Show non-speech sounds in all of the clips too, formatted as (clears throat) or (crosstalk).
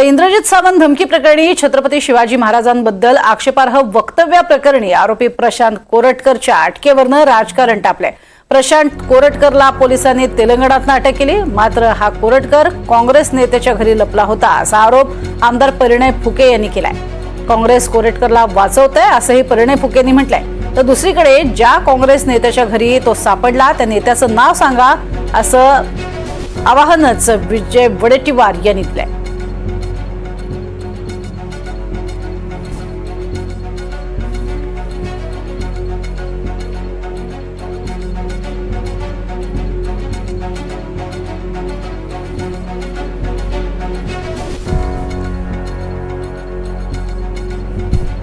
तर इंद्रजित सावंत धमकी प्रकरणी छत्रपती शिवाजी महाराजांबद्दल आक्षेपार्ह वक्तव्याप्रकरणी आरोपी प्रशांत कोरटकरच्या अटकेवरनं राजकारण टापलंय. प्रशांत कोरटकरला पोलिसांनी तेलंगणातनं अटक केली मात्र हा कोरटकर काँग्रेस नेत्याच्या घरी लपला होता असा आरोप आमदार परिणय फुके यांनी केलाय. काँग्रेस कोरटकरला वाचवतंय असंही परिणय फुकेंनी म्हटलंय. तर दुसरीकडे ज्या काँग्रेस नेत्याच्या घरी तो सापडला त्या नेत्याचं नाव सांगा असं आवाहनच विजय वडेट्टीवार यांनी केलंय.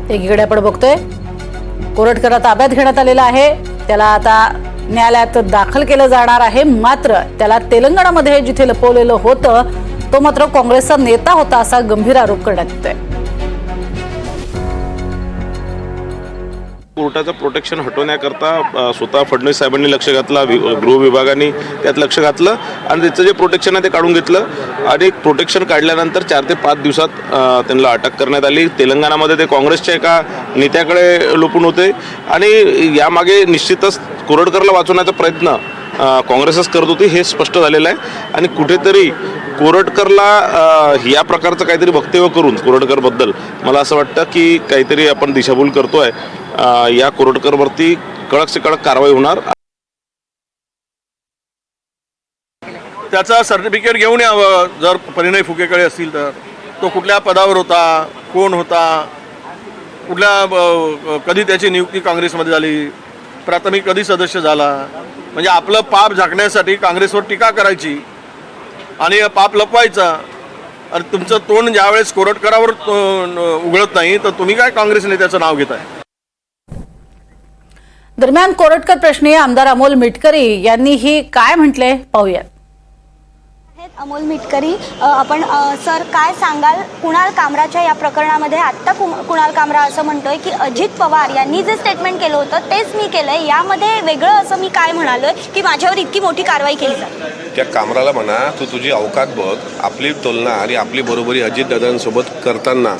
एकीकडे आपण बघतोय कोरटकरला ताब्यात घेण्यात आलेला आहे. त्याला आता न्यायालयात दाखल केलं जाणार आहे. मात्र त्याला तेलंगणामध्ये जिथे लपवलेलं होतं तो मात्र काँग्रेसचा नेता होता असा गंभीर आरोप करण्यात येतोय. कोर्टाचं प्रोटेक्शन हटवण्याकरता स्वतः फडणवीस साहेबांनी लक्ष घातलं वि- गृह विभागाने त्यात लक्ष घातलं आणि त्याचं जे प्रोटेक्शन आहे ते काढून घेतलं. आणि प्रोटेक्शन काढल्यानंतर चार ते पाच दिवसात त्यांना अटक करण्यात आली. तेलंगणामध्ये ते काँग्रेसच्या एका नेत्याकडे लपून होते. आणि यामागे निश्चितच कोरडकरला वाचवण्याचा प्रयत्न काँग्रेसच करत होती हे स्पष्ट झालेलं आहे. आणि कुठेतरी कोरटकरला या प्रकारचं काहीतरी वक्तव्य करून कोरटकरबद्दल मला असं वाटतं की काहीतरी आपण दिशाभूल करतोय. आहे या कोरटकरवरती कडकसे कडक कारवाई होणार. त्याचा सर्टिफिकेट घेऊन यावं. जर परिणय फुकेकडे असतील तर. तो कुठल्या पदावर होता? कोण होता? कुठल्या कधी त्याची नियुक्ती काँग्रेसमध्ये झाली? प्राथमिक कधी सदस्य झाला? म्हणजे आपलं पाप झाकण्यासाठी काँग्रेसवर टीका करायची आणि पाप लपवायचा. आणि तुमचं तोंड ज्यावेळेस कोरटकरावर उघडत नाही तर तुम्ही काय काँग्रेस नेत्याचं नाव घेताय? दरम्यान कोरटकर प्रश्नी आमदार अमोल मिटकरी यांनीही काय म्हटले? पाहूयात. अमोल मिटकरी आपण सर काय सांगाल? कुणाल कामराच्या या प्रकरणामध्ये आत्ता कु कुणाल कामरा असं म्हणतोय की अजित पवार यांनी जे स्टेटमेंट केलं होतं तेच मी केलंय. यामध्ये वेगळं असं मी काय म्हणालोय की माझ्यावर इतकी मोठी कारवाई केली जाते? त्या कामराला म्हणा तू तुझी अवकात बघ. आपली तुलना आणि आपली बरोबरी अजितदादांसोबत करताना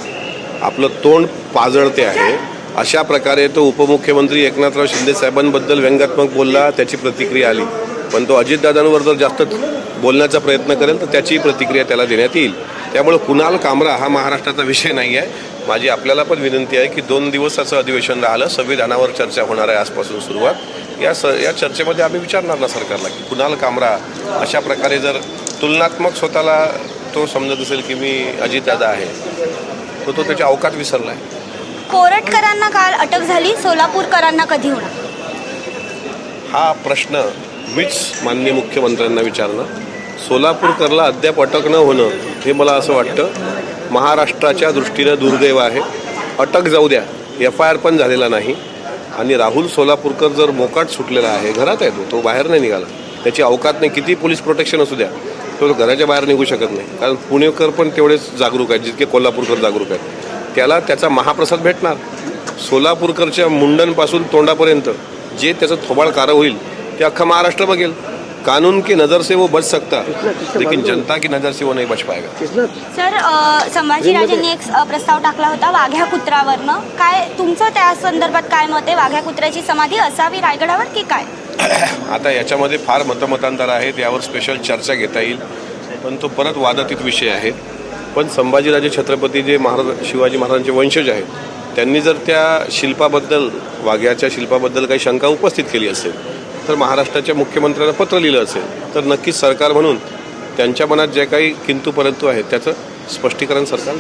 आपलं तोंड पाजळते आहे. अशा प्रकारे तो उपमुख्यमंत्री एकनाथराव शिंदे साहेबांबद्दल व्यंगात्मक बोलला त्याची प्रतिक्रिया आली. पण तो अजितदादांवर जर जास्त बोलण्याचा प्रयत्न करेल तर त्याची प्रतिक्रिया त्याला देण्यात येईल. त्यामुळे कुणाल कामरा हा महाराष्ट्राचा विषय नाही आहे. माझी आपल्याला पण विनंती आहे की दोन दिवसाचं अधिवेशन राहिलं संविधानावर चर्चा होणार आहे आजपासून सुरुवात. या स या चर्चेमध्ये आम्ही विचारणार ना सरकारला की कुणाल कामरा अशा प्रकारे जर तुलनात्मक स्वतःला तो समजत असेल की मी अजितदादा आहे तो तो त्याच्या अवकात विसरला आहे. कोरटकरांना काल अटक झाली सोलापूरकरांना कधी होणार? हा प्रश्न मीच माननीय मुख्यमंत्र्यांना विचारणं सोलापूरकरला अद्याप अटक न होणं हे मला असं वाटतं. महाराष्ट्राच्या दृष्टीनं दुर्दैव आहे. अटक जाऊ द्या. एफ आय आर पण झालेला नाही. आणि राहुल सोलापूरकर जर मोकाट सुटलेला आहे घरात आहे तो तो बाहेर नाही निघाला. त्याची अवकात नाही. किती पोलीस प्रोटेक्शन असू द्या. तो घराच्या बाहेर निघू शकत नाही. कारण पुणेकर पण तेवढेच जागरूक आहेत जितके कोल्हापूरकर जागरूक आहेत. त्याला त्याचा महाप्रसाद भेटणार. सोलापूरकरच्या मुंडनपासून तोंडापर्यंत जे त्याचं थोबाळ कारं होईल ते अख्खा महाराष्ट्र बघेल. कानून की नजर से वो बच सकता. लेकिन जनता की नजर से वो नहीं बच पाएगा. सर संभाजीराजेंनी एक प्रस्ताव टाकला होता वाघ्या कुत्रावरनं काय तुमचं त्या संदर्भात काय मत आहे? वाघ्या कुत्र्याची समाधी असावी रायगडावर की काय? (clears throat) आता याच्यामध्ये फार मतमतांतर आहेत यावर स्पेशल चर्चा घेता येईल. पण तो परत वादातीत विषय आहे. पण संभाजीराजे छत्रपती जे महाराज शिवाजी महाराजांचे वंशज आहेत त्यांनी जर त्या शिल्पाबद्दल वाघ्याच्या शिल्पाबद्दल काही शंका उपस्थित केली असेल तर महाराष्ट्राच्या मुख्यमंत्र्यांना पत्र लिहिलं असेल तर नक्कीच सरकार म्हणून त्यांच्या मनात जे काही किंतू परंतु आहेत त्याचं स्पष्टीकरण सरकार